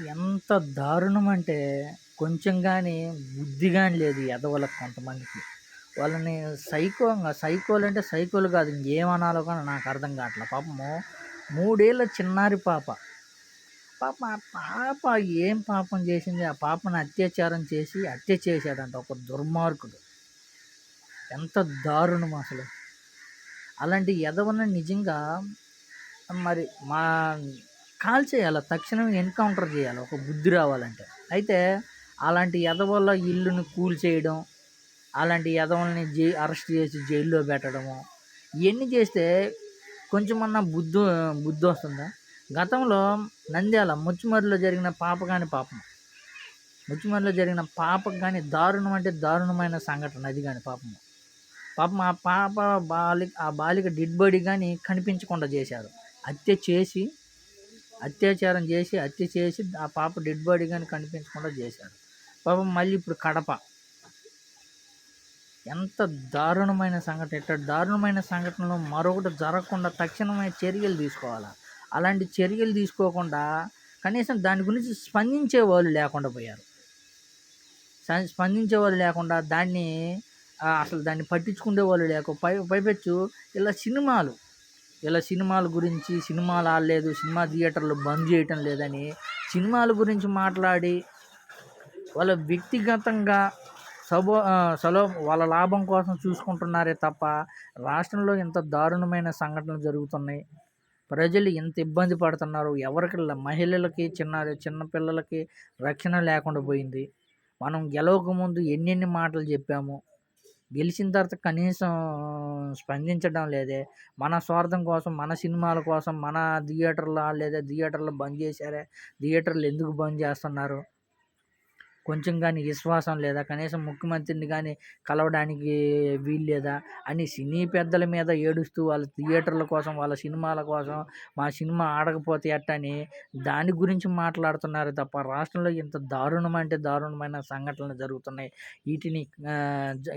ఎంత దారుణం అంటే కొంచెం కానీ బుద్ధి కానీ లేదు ఎదవలకు కొంతమందికి. వాళ్ళని సైకో సైకోలు అంటే సైకోలు కాదు ఇంకేమనాలో కానీ నాకు అర్థం కావట్లే. పాపము మూడేళ్ళ చిన్నారి పాప. పాప ఆ పాప ఏం పాపం చేసింది? ఆ పాపను అత్యాచారం చేసి హత్య చేశాడంట ఒక దుర్మార్గుడు. ఎంత దారుణం అసలు. అలాంటి ఎదవని నిజంగా మరి మా కాల్ చేయాలి తక్షణం ఎన్కౌంటర్ చేయాలి ఒక బుద్ధి రావాలంటే. అయితే అలాంటి ఎదవల ఇల్లుని కూల్ చేయడం అలాంటి ఎదవల్ని జై అరెస్ట్ చేసి జైల్లో పెట్టడము ఇవన్నీ చేస్తే కొంచెమన్నా బుద్ధి బుద్ధి వస్తుందా? గతంలో నంద్యాల ముచ్చుమరిలో జరిగిన పాప కాని పాపం. ముచ్చుమరిలో జరిగిన పాపకు కానీ దారుణం అంటే దారుణమైన సంఘటన అది కానీ పాపము పాపం ఆ పాప బాలిక ఆ బాలిక డెడ్ బాడీ కానీ కనిపించకుండా చేశారు. హత్య చేసి అత్యాచారం చేసి హత్య చేసి ఆ పాప డెడ్ బాడీ కానీ కనిపించకుండా చేశారు పాపం మళ్ళీ ఇప్పుడు కడప. ఎంత దారుణమైన సంఘటన. ఇట్లా దారుణమైన సంఘటనలు మరొకటి జరగకుండా తక్షణమే చర్యలు తీసుకోవాలి? అలాంటి చర్యలు తీసుకోకుండా కనీసం దాని గురించి స్పందించే వాళ్ళు లేకుండా పోయారు. స్పందించే వాళ్ళు లేకుండా దాన్ని అసలు దాన్ని పట్టించుకునే వాళ్ళు లేక పై పైపెచ్చు ఇలా సినిమాలు. ఇలా సినిమాల గురించి సినిమాలు ఆడలేదు సినిమా థియేటర్లు బంద్ చేయటం లేదని సినిమాల గురించి మాట్లాడి వాళ్ళ వ్యక్తిగతంగా సబో సలో వాళ్ళ లాభం కోసం చూసుకుంటున్నారే తప్ప రాష్ట్రంలో ఇంత దారుణమైన సంఘటనలు జరుగుతున్నాయి. ప్రజలు ఎంత ఇబ్బంది పడుతున్నారు. ఎవరికి మహిళలకి చిన్న చిన్నపిల్లలకి రక్షణ లేకుండా పోయింది. మనం గెలవక ముందు ఎన్నెన్ని మాటలు చెప్పాము. గెలిచిన తర్వాత కనీసం స్పందించడం లేదే. మన స్వార్థం కోసం మన సినిమాల కోసం మన థియేటర్లో లేదా థియేటర్లు బంద్ చేశారే థియేటర్లు ఎందుకు బంద్ చేస్తున్నారు? కొంచెం కానీ విశ్వాసం లేదా కనీసం ముఖ్యమంత్రిని కానీ కలవడానికి వీలు లేదా అని సినీ పెద్దల మీద ఏడుస్తూ వాళ్ళ థియేటర్ల కోసం వాళ్ళ సినిమాల కోసం మా సినిమా ఆడకపోతే ఎట్టని దాని గురించి మాట్లాడుతున్నారు తప్ప రాష్ట్రంలో ఇంత దారుణం అంటే దారుణమైన సంఘటనలు జరుగుతున్నాయి. వీటిని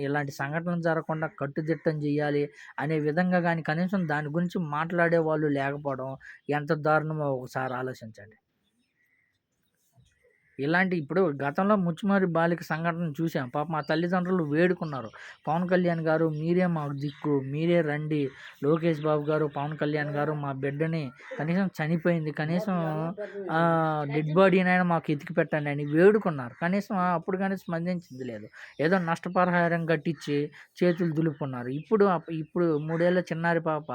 ఇలాంటి సంఘటనలు జరగకుండా కట్టుదిట్టం చేయాలి అనే విధంగా కానీ కనీసం దాని గురించి మాట్లాడే వాళ్ళు లేకపోవడం ఎంత దారుణమో ఒకసారి ఆలోచించండి. ఇలాంటి ఇప్పుడు గతంలో ముచ్చుమారి బాలిక సంఘటన చూసాం. పాప మా తల్లిదండ్రులు వేడుకున్నారు. పవన్ కళ్యాణ్ గారు మీరే మాకు దిక్కు మీరే రండి. లోకేష్ బాబు గారు పవన్ కళ్యాణ్ గారు మా బిడ్డని కనీసం చనిపోయింది. కనీసం డెడ్ బాడీనైనా మాకు ఎతికి పెట్టండి అని వేడుకున్నారు. కనీసం అప్పుడు కానీ స్పందించింది లేదు. ఏదో నష్టపరిహారం కట్టించి చేతులు దులుపుకున్నారు. ఇప్పుడు ఇప్పుడు మూడేళ్ళ చిన్నారి పాప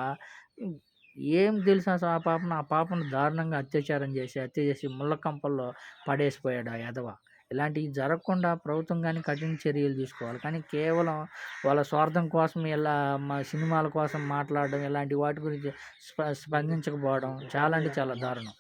ఏం తెలిసిన ఆ పాపను ఆ పాపను దారుణంగా అత్యాచారం చేసి హత్య చేసి ముళ్ళకంపల్లో పడేసిపోయాడు ఆ యదవ. ఇలాంటివి జరగకుండా ప్రభుత్వం కానీ కఠిన చర్యలు తీసుకోవాలి. కానీ కేవలం వాళ్ళ స్వార్థం కోసం ఇలా మా సినిమాల కోసం మాట్లాడడం ఇలాంటి వాటి గురించి స్ప స్పందించకపోవడం చాలా అంటే చాలా దారుణం.